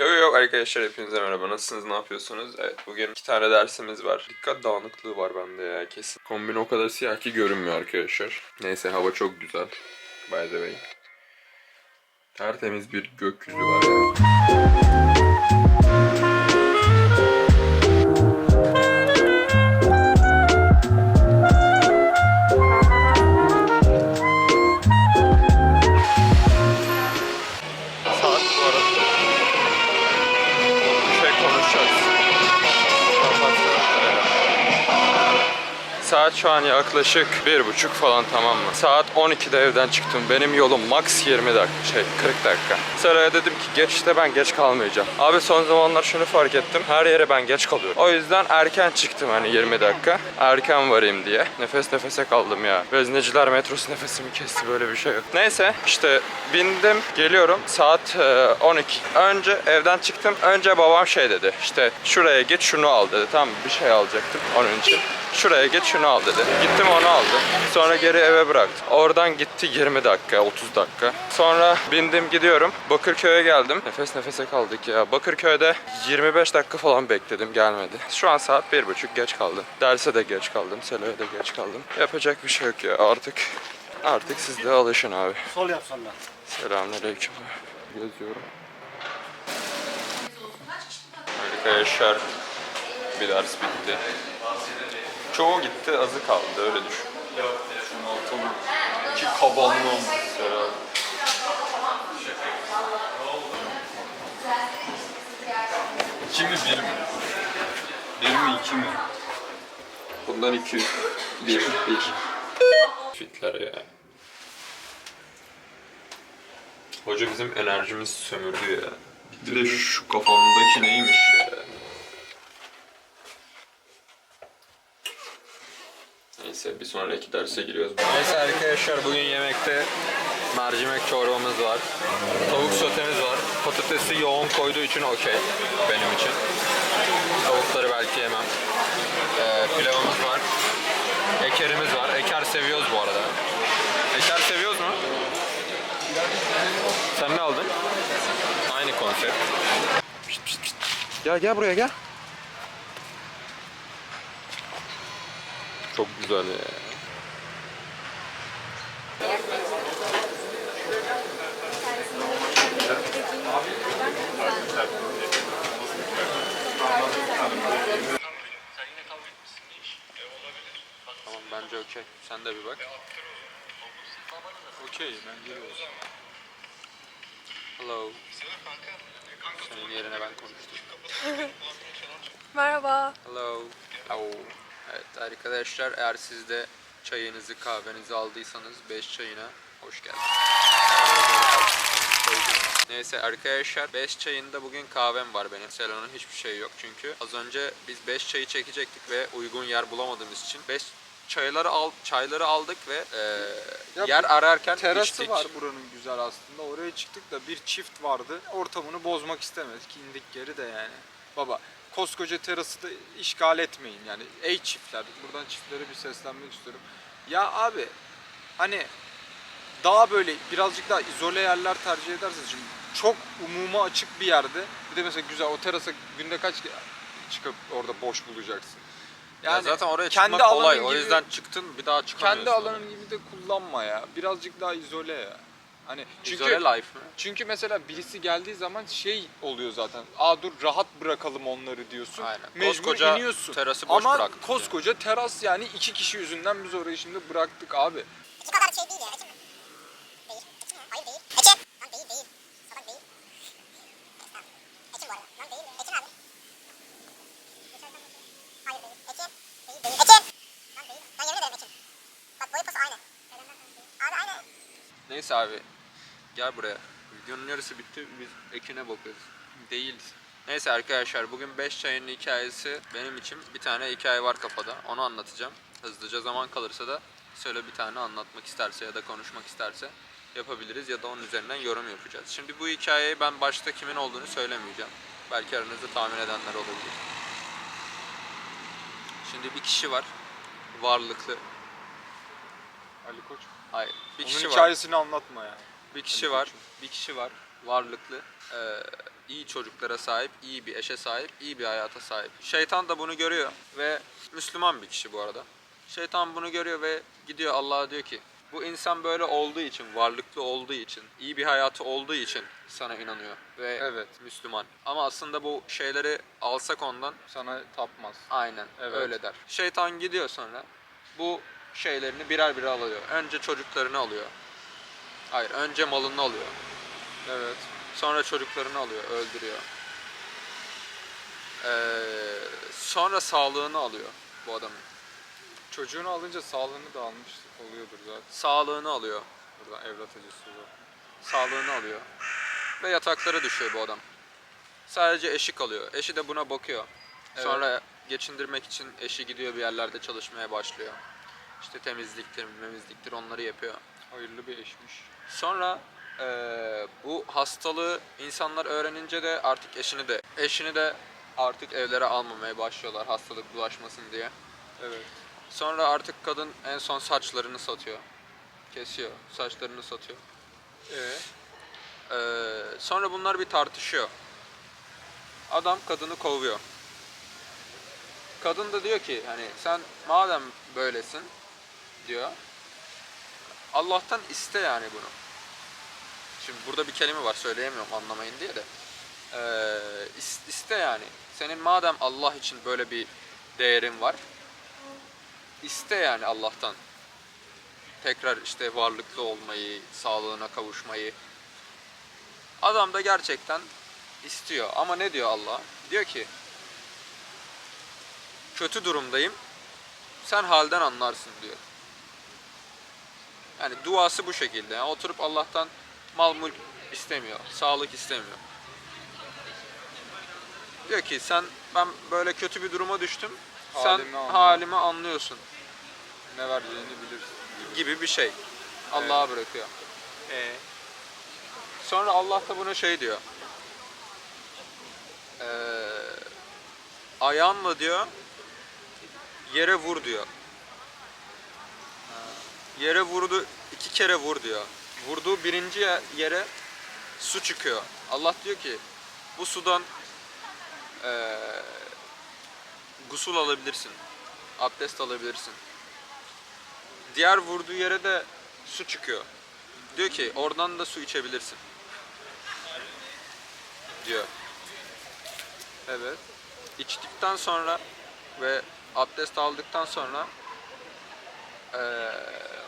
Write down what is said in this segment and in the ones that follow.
Yok yok arkadaşlar hepinize merhaba. Nasılsınız? Ne yapıyorsunuz? Evet bugün iki tane dersimiz var. Dikkat dağınıklığı var bende ya kesin. Kombin o kadar siyah ki görünmüyor arkadaşlar. Neyse hava çok güzel. By the way. Tertemiz bir gökyüzü var ya. Saat Saat şu an yaklaşık bir buçuk falan tamam mı? Saat 12'de evden çıktım. Benim yolum max 20 dakika, şey 40 dakika. Saraya dedim ki geç ben geç kalmayacağım. Abi son zamanlar şunu fark ettim. Her yere ben geç kalıyorum. O yüzden erken çıktım hani 20 dakika. Erken varayım diye. Nefes nefese kaldım ya. Vezneciler metrosu nefesimi kesti böyle bir şey yok. Neyse işte bindim geliyorum. Saat e, 12. Önce evden çıktım. Önce babam şey dedi. İşte şuraya git şunu al dedi. Mı? bir şey alacaktım onun için. Şuraya git şunu al dedi. Gittim onu aldım. Sonra geri eve bıraktım. Oradan gitti 20 dakika, 30 dakika. Sonra bindim gidiyorum. Bakırköy'e geldim. Nefes nefese kaldık ya. Bakırköy'de 25 dakika falan bekledim gelmedi. Şu an saat 1.30 geç kaldım. Derse de geç kaldım. Selo'ya da geç kaldım. Yapacak bir şey yok ya artık. Artık siz de alışın abi. Sol yap sonra. Selamünaleyküm. Geziyorum. Arkadaşlar bir ders bitti. Çoğu gitti, azı kaldı öyle düşün. Şunu atalım. İki kabanlı mesela. İki mi bir mi? Bir mi iki mi? Bundan 200. Bir, bir. Fitler ya. Hoca bizim enerjimizi sömürdü ya. Bir de şu kafamdaki neymiş ya. Neyse bir sonraki derse giriyoruz. Neyse arkadaşlar bugün yemekte mercimek çorbamız var. Tavuk sotemiz var. Patatesi yoğun koyduğu için okey benim için. Tavukları belki yemem. Ee, pilavımız var. Ekerimiz var. Eker seviyoruz bu arada. Eker seviyoruz mu? Sen ne aldın? Aynı konsept. Pişt, pişt, pişt. Gel gel buraya gel. Çok güzel ya. Tamam bence okey. Sen de bir bak. Okey ben geliyorum. Hello. Senin yerine ben konuştum. Merhaba. Hello. Hello. Evet arkadaşlar eğer siz de çayınızı kahvenizi aldıysanız 5 çayına hoş geldiniz. Neyse arkadaşlar 5 çayında bugün kahvem var benim. Selon'un hiçbir şey yok çünkü. Az önce biz 5 çayı çekecektik ve uygun yer bulamadığımız için 5 çayları al çayları aldık ve e, Ya yer ararken Terası içtik. var buranın güzel aslında. Oraya çıktık da bir çift vardı. Ortamını bozmak istemedik. indik geri de yani. Baba koskoca terası da işgal etmeyin yani. Ey çiftler. Buradan çiftlere bir seslenmek istiyorum. Ya abi hani daha böyle birazcık daha izole yerler tercih ederseniz şimdi çok umuma açık bir yerde bir de mesela güzel o terasa günde kaç çıkıp orada boş bulacaksın. Yani zaten oraya kendi çıkmak kolay. alanın O gibi- yüzden çıktın bir daha çıkamıyorsun. kendi alanın gibi de kullanma ya. Birazcık daha izole ya. Hani çünkü life mi? çünkü mesela birisi geldiği zaman şey oluyor zaten. Aa dur rahat bırakalım onları diyorsun. Aynen. Mecbur Koskoca iniyorsun. terası boş Ama bıraktık koskoca teras yani iki kişi yüzünden biz orayı şimdi bıraktık abi. İki kadar şey değil ya. Mi? Değil. Mi? Hayır değil. Ekim. Lan değil değil. Salak değil. Ekim bu arada. Lan değil. Ekim abi. Hayır değil. Ekim. Değil değil. Ekim. Lan değil. Ben yemin ederim Ekim. Bak boy posu aynı. Abi aynı. Neyse abi. Gel buraya. Videonun yarısı bitti. Biz Ekin'e bakıyoruz. Değil. Neyse arkadaşlar bugün 5 çayın hikayesi benim için bir tane hikaye var kafada. Onu anlatacağım. Hızlıca zaman kalırsa da söyle bir tane anlatmak isterse ya da konuşmak isterse yapabiliriz ya da onun üzerinden yorum yapacağız. Şimdi bu hikayeyi ben başta kimin olduğunu söylemeyeceğim. Belki aranızda tahmin edenler olabilir. Şimdi bir kişi var. Varlıklı. Ali Koç. Hayır. Bir Onun kişi var. hikayesini anlatma ya. Bir kişi var. Bir kişi var. Varlıklı. Ee, iyi çocuklara sahip, iyi bir eşe sahip, iyi bir hayata sahip. Şeytan da bunu görüyor ve Müslüman bir kişi bu arada. Şeytan bunu görüyor ve gidiyor Allah'a diyor ki bu insan böyle olduğu için, varlıklı olduğu için, iyi bir hayatı olduğu için sana inanıyor ve Evet. Müslüman. Ama aslında bu şeyleri alsak ondan Sana tapmaz. aynen Evet. öyle der. Şeytan gidiyor sonra bu şeylerini birer birer alıyor. Önce çocuklarını alıyor. Hayır, önce malını alıyor. Evet. Sonra çocuklarını alıyor, öldürüyor. Ee, sonra sağlığını alıyor bu adamın. Çocuğunu alınca sağlığını da almış oluyordur zaten. Sağlığını alıyor. Buradan evlat acısı bu. Sağlığını alıyor. Ve yataklara düşüyor bu adam. Sadece eşi kalıyor. Eşi de buna bakıyor. Evet. Sonra geçindirmek için eşi gidiyor bir yerlerde çalışmaya başlıyor. İşte temizliktir, memizliktir onları yapıyor. Hayırlı bir eşmiş. Sonra eee, bu hastalığı insanlar öğrenince de artık eşini de eşini de artık evlere almamaya başlıyorlar hastalık bulaşmasın diye. Evet. Sonra artık kadın en son saçlarını satıyor. Kesiyor, saçlarını satıyor. Ee, Eee, sonra bunlar bir tartışıyor. Adam kadını kovuyor. Kadın da diyor ki hani sen madem böylesin diyor. Allah'tan iste yani bunu. Şimdi burada bir kelime var söyleyemiyorum anlamayın diye de. Ee, is- iste yani. Senin madem Allah için böyle bir değerin var. iste yani Allah'tan. Tekrar işte varlıklı olmayı, sağlığına kavuşmayı. Adam da gerçekten istiyor. Ama ne diyor Allah? Diyor ki kötü durumdayım. Sen halden anlarsın diyor. Yani duası bu şekilde. Yani oturup Allah'tan mal mülk istemiyor. Sağlık istemiyor. Diyor ki sen ben böyle kötü bir duruma düştüm. Sen Halimi anla. halimi anlıyorsun ne vereceğini bilirsin. gibi bir şey. Allah'a bırakıyor. Ee, Sonra Allah da buna şey diyor. Ee, ayağınla diyor yere vur diyor. Yere vurdu iki kere vur diyor. Vurduğu birinci ye- yere su çıkıyor. Allah diyor ki bu sudan ee, gusül alabilirsin. Abdest alabilirsin. Diğer vurduğu yere de su çıkıyor. Diyor ki oradan da su içebilirsin. Diyor. evet. İçtikten sonra ve abdest aldıktan sonra eee,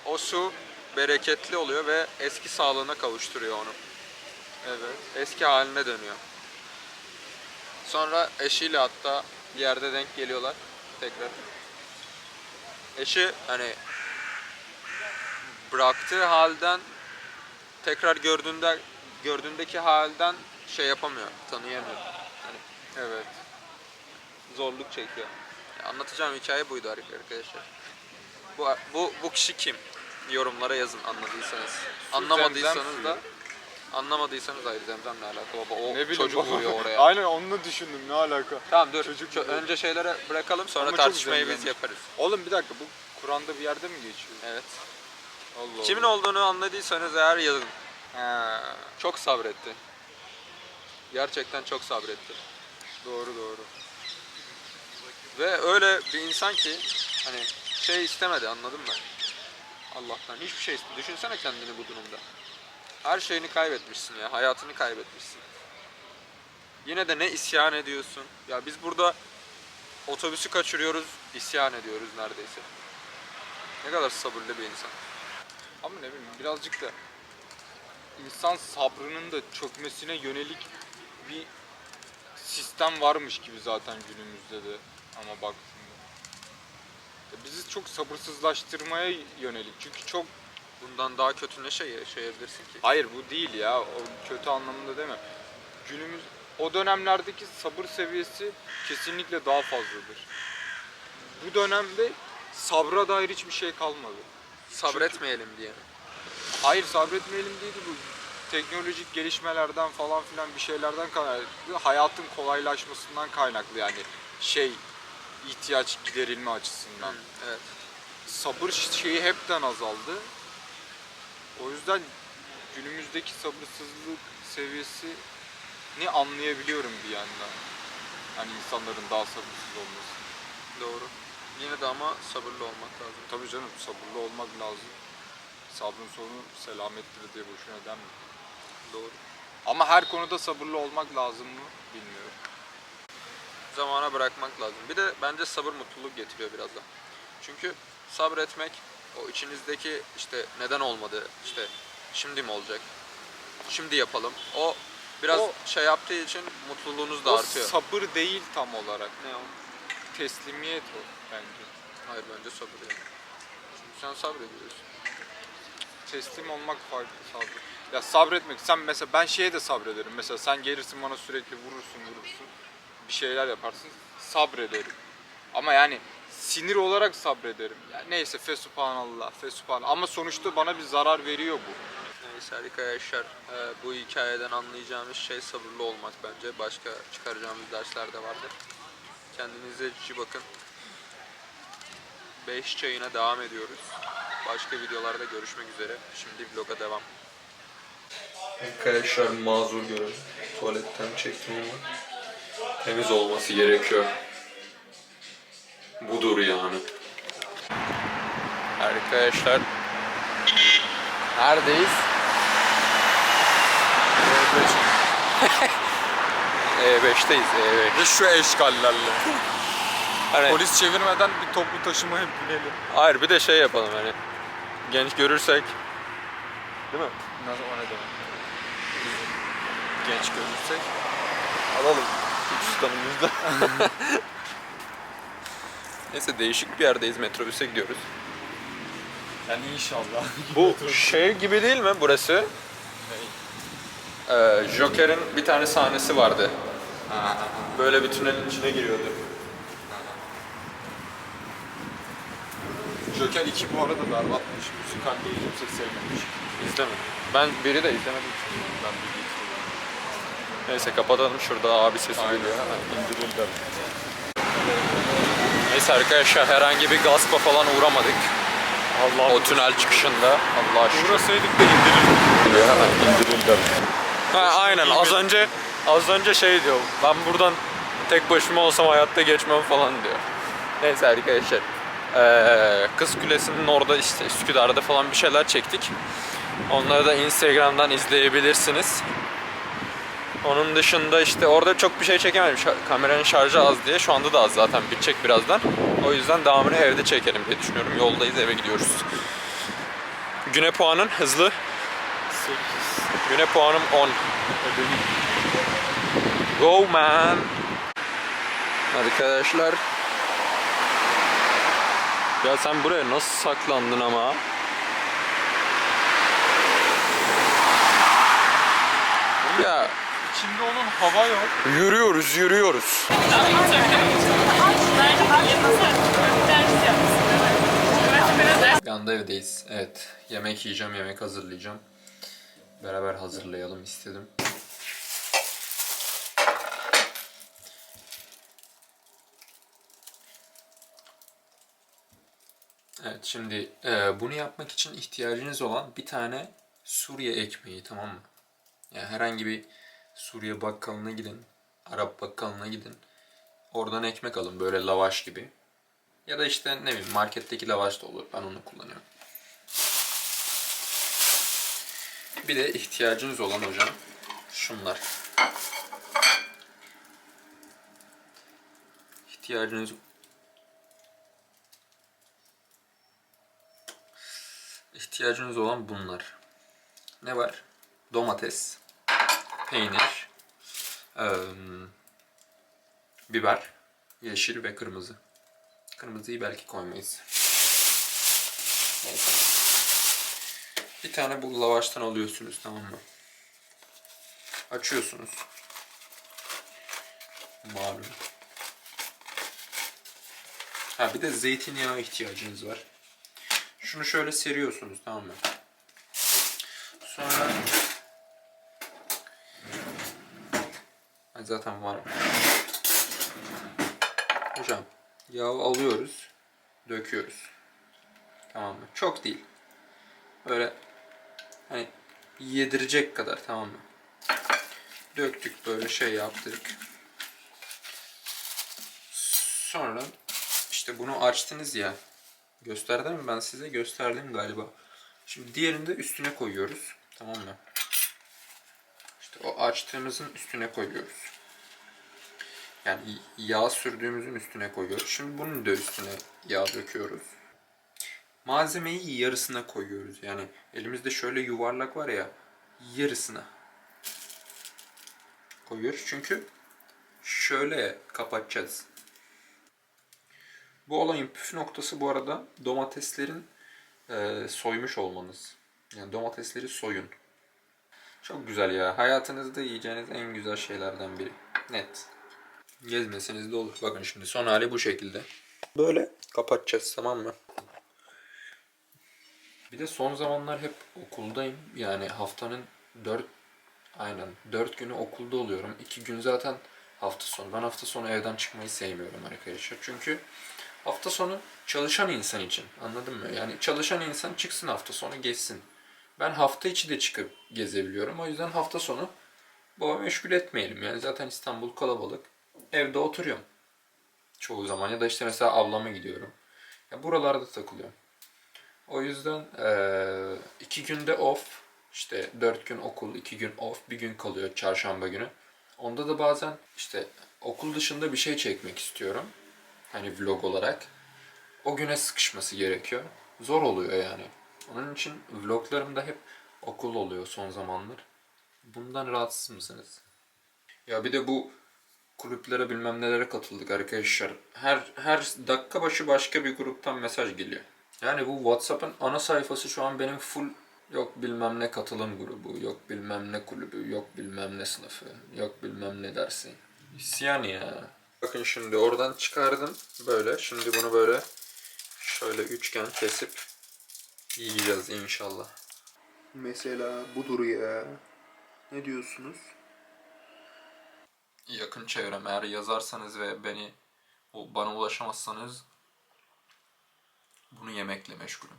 o su bereketli oluyor ve eski sağlığına kavuşturuyor onu. Evet. Eski haline dönüyor. Sonra eşiyle hatta bir yerde denk geliyorlar tekrar. Eşi hani bıraktığı halden tekrar gördüğünde gördüğündeki halden şey yapamıyor, tanıyamıyor. Hani Evet. zorluk çekiyor. Anlatacağım hikaye buydu arkadaşlar. Bu bu bu kişi kim? Yorumlara yazın anladıysanız. Anlamadıysanız da anlamadıysanız hayır zemzemle alakalı baba. O bileyim çocuk baba. vuruyor oraya. Aynen onu düşündüm ne alaka. Tamam dur. Çocuk Ço- vuruyor. önce şeylere bırakalım sonra Ama çok tartışmayı biz yaparız. Oğlum bir dakika bu Kur'an'da bir yerde mi geçiyor? Evet. Allah Kimin olduğunu anladıysanız eğer yazın. Ha, Çok sabretti. Gerçekten çok sabretti. doğru doğru. Ve öyle bir insan ki hani şey istemedi anladın mı? Allah'tan hiçbir şey istemedi. Düşünsene kendini bu durumda. Her şeyini kaybetmişsin ya. Hayatını kaybetmişsin. Yine de ne isyan ediyorsun? Ya biz burada otobüsü kaçırıyoruz, isyan ediyoruz neredeyse. Ne kadar sabırlı bir insan. Ama ne bileyim birazcık da insan sabrının da çökmesine yönelik bir sistem varmış gibi zaten günümüzde de ama baktığında. Bizi çok sabırsızlaştırmaya yönelik. Çünkü çok Bundan daha kötü ne şey yaşayabilirsin ki? Hayır bu değil ya. O kötü anlamında deme. Günümüz o dönemlerdeki sabır seviyesi kesinlikle daha fazladır. Bu dönemde sabra dair hiçbir şey kalmadı. Sabretmeyelim diye. Hayır sabretmeyelim değil bu. Teknolojik gelişmelerden falan filan bir şeylerden kaynaklı. Hayatın kolaylaşmasından kaynaklı yani şey ihtiyaç giderilme açısından. Evet. sabır şeyi hepten azaldı. O yüzden günümüzdeki sabırsızlık seviyesi ni anlayabiliyorum bir yandan. Hani insanların daha sabırsız olması. Doğru. Yine de ama sabırlı olmak lazım. Tabii canım sabırlı olmak lazım. Sabrın sonu selamettir diye boşuna denmiyor. Doğru. Ama her konuda sabırlı olmak lazım mı bilmiyorum. Zamana bırakmak lazım. Bir de bence sabır mutluluk getiriyor biraz da. Çünkü sabretmek o içinizdeki işte neden olmadı işte şimdi mi olacak? Şimdi yapalım. O biraz O- şey yaptığı için mutluluğunuz da O artıyor. sabır değil tam olarak. ne o? Teslimiyet o bence. Hayır bence sabır yani. Çünkü sen sabrediyorsun. teslim olmak farklı sabır. Ya sabretmek. Sen mesela ben şeye de sabrederim. Mesela sen gelirsin bana sürekli vurursun vurursun. Bir şeyler yaparsın. Sabrederim. Ama yani sinir olarak sabrederim. Yani neyse fesubhanallah, fesubhanallah. Ama sonuçta bana bir zarar veriyor bu. Neyse arkadaşlar e, bu hikayeden anlayacağımız şey sabırlı olmak bence. Başka çıkaracağımız dersler de vardır. Kendinize cici bakın. 5 çayına devam ediyoruz. Başka videolarda görüşmek üzere. Şimdi vloga devam. Arkadaşlar mazur görün. Tuvaletten çektim ama temiz olması gerekiyor. Budur yani. Arkadaşlar neredeyiz? E5'teyiz E5. Ve şu eşkallerle. Hani, Polis çevirmeden bir toplu taşımaya binelim. hayır bir de şey yapalım hani. Genç görürsek değil mi? Nasıl o ne demek? Genç görürsek. Alalım. Üstanımızda. Neyse değişik bir yerdeyiz. Metrobüse gidiyoruz. Yani inşallah. Bu şey gibi değil mi burası? Ee, Joker'in bir tane sahnesi vardı. Böyle bir tünelin içine giriyordu. Joker 2 bu arada berbatmış. Müzikalliği kimse sevmemiş. İzlemedim. Ben biri de izlemedim. Ben bir getirdim. Neyse kapatalım şurada abi sesi geliyor. indirildi. Neyse arkadaşlar herhangi bir gaspa falan uğramadık. Allah O tünel çıkışında. Allah aşkına. Uğrasaydık da indirildi. Hemen indirildi. Ha, aynen az önce az önce şey diyor. Ben buradan tek başıma olsam hayatta geçmem falan diyor. Neyse arkadaşlar. Ee, Kız Kulesi'nin orada işte Üsküdar'da falan bir şeyler çektik. Onları da Instagram'dan izleyebilirsiniz. Onun dışında işte orada çok bir şey çekemedim. Şa- kameranın şarjı az diye. Şu anda da az zaten bitecek birazdan. O yüzden devamını evde çekelim diye düşünüyorum. Yoldayız eve gidiyoruz. Güne puanın hızlı. 8. Güne puanım 10. Go man. Arkadaşlar. Ya sen buraya nasıl saklandın ama? Ya İçinde onun hava yok. yürüyoruz yürüyoruz. Yanda evdeyiz. Evet. Yemek yiyeceğim, yemek hazırlayacağım. Beraber hazırlayalım istedim. Evet şimdi e, bunu yapmak için ihtiyacınız olan bir tane Suriye ekmeği tamam mı? Yani herhangi bir Suriye bakkalına gidin, Arap bakkalına gidin. Oradan ekmek alın böyle lavaş gibi. Ya da işte ne bileyim marketteki lavaş da olur. Ben onu kullanıyorum. Bir de ihtiyacınız olan hocam şunlar. İhtiyacınız ihtiyacınız olan bunlar. Ne var? Domates, peynir, eee, biber, yeşil ve kırmızı. Kırmızıyı belki koymayız. Neyse. Bir tane bu lavaştan alıyorsunuz tamam mı? Açıyorsunuz. Malum. Ha bir de zeytinyağı ihtiyacınız var. Şunu şöyle seriyorsunuz tamam mı? Sonra Ay, zaten var. Hocam yağı alıyoruz, döküyoruz. Tamam mı? Çok değil. Böyle hani yedirecek kadar tamam mı? döktük böyle şey yaptık. Sonra işte bunu açtınız ya. Gösterdim mi ben size? Gösterdim galiba. Şimdi diğerini de üstüne koyuyoruz. Tamam mı? İşte o açtığımızın üstüne koyuyoruz. Yani yağ sürdüğümüzün üstüne koyuyoruz. Şimdi bunun da üstüne yağ döküyoruz. Malzemeyi yarısına koyuyoruz. Yani elimizde şöyle yuvarlak var ya yarısına koyuyoruz. Çünkü şöyle kapatacağız. Bu olayın püf noktası bu arada domateslerin e, soymuş olmanız. Yani domatesleri soyun. Çok güzel ya. Hayatınızda yiyeceğiniz en güzel şeylerden biri. Net. Gezmeseniz de olur. Bakın şimdi son hali bu şekilde. Böyle kapatacağız tamam mı? Bir de son zamanlar hep okuldayım. Yani haftanın 4 aynen 4 günü okulda oluyorum. 2 gün zaten hafta sonu. Ben hafta sonu evden çıkmayı sevmiyorum arkadaşlar. Çünkü hafta sonu çalışan insan için. Anladın mı? Yani çalışan insan çıksın hafta sonu gezsin. Ben hafta içi de çıkıp gezebiliyorum. O yüzden hafta sonu baba meşgul etmeyelim. Yani zaten İstanbul kalabalık. Evde oturuyorum. Çoğu zaman ya da işte mesela avlama gidiyorum. Ya buralarda takılıyorum. O yüzden eee, iki günde off, işte dört gün okul, iki gün off, bir gün kalıyor çarşamba günü. Onda da bazen işte okul dışında bir şey çekmek istiyorum. Hani vlog olarak. O güne sıkışması gerekiyor. Zor oluyor yani. Onun için vloglarımda hep okul oluyor son zamanlar. Bundan rahatsız mısınız? Ya bir de bu kulüplere bilmem nelere katıldık arkadaşlar. Her her dakika başı başka bir gruptan mesaj geliyor. Yani bu WhatsApp'ın ana sayfası şu an benim full yok bilmem ne katılım grubu, yok bilmem ne kulübü, yok bilmem ne sınıfı, yok bilmem ne dersi. İsyan ya. Bakın şimdi oradan çıkardım böyle. Şimdi bunu böyle şöyle üçgen kesip yiyeceğiz inşallah. Mesela budur ya. Ne diyorsunuz? yakın çevrem eğer yazarsanız ve beni bana ulaşamazsanız bunu yemekle meşgulüm.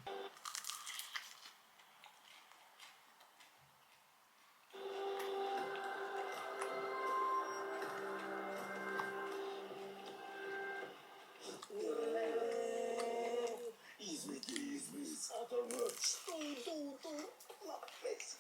Adamı doğdu, laf etsin.